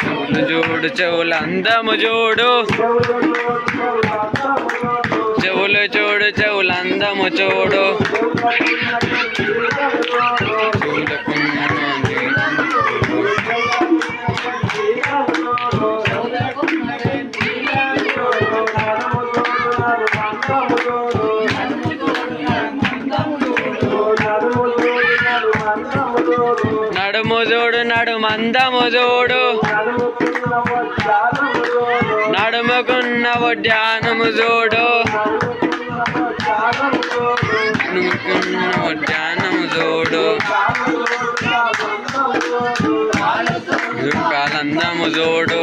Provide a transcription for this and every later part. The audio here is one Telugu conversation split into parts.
చెవులు చూడు చెవులు అందము చూడు. చెవులు చూడు చెవులు అందము చూడు. నడుము చూడు నడుమందము చూడు నడుముకున్న వడ్డానము చూడు నడుముకున్న వడ్డానము చూడు కాలందము చూడు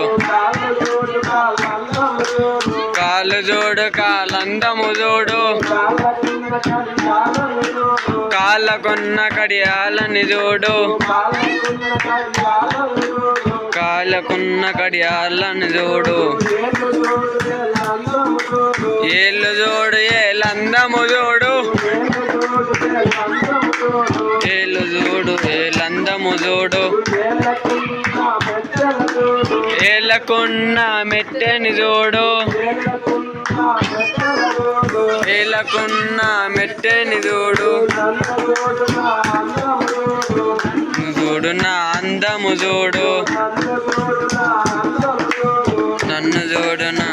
కాళ్ళు చూడు కాలందము చూడు. కాళ్ళకున్న కడియాలని చూడు. కాళ్ళకున్న కడియాలని చూడు. ఏళ్ళు చూడు ఏలందము చూడు. అందము చూడు ఏలకున్న మెట్టెని చూడు ఏలకున్న మెట్టెని చూడు చూడు నా అందము చూడు నన్ను చూడు నా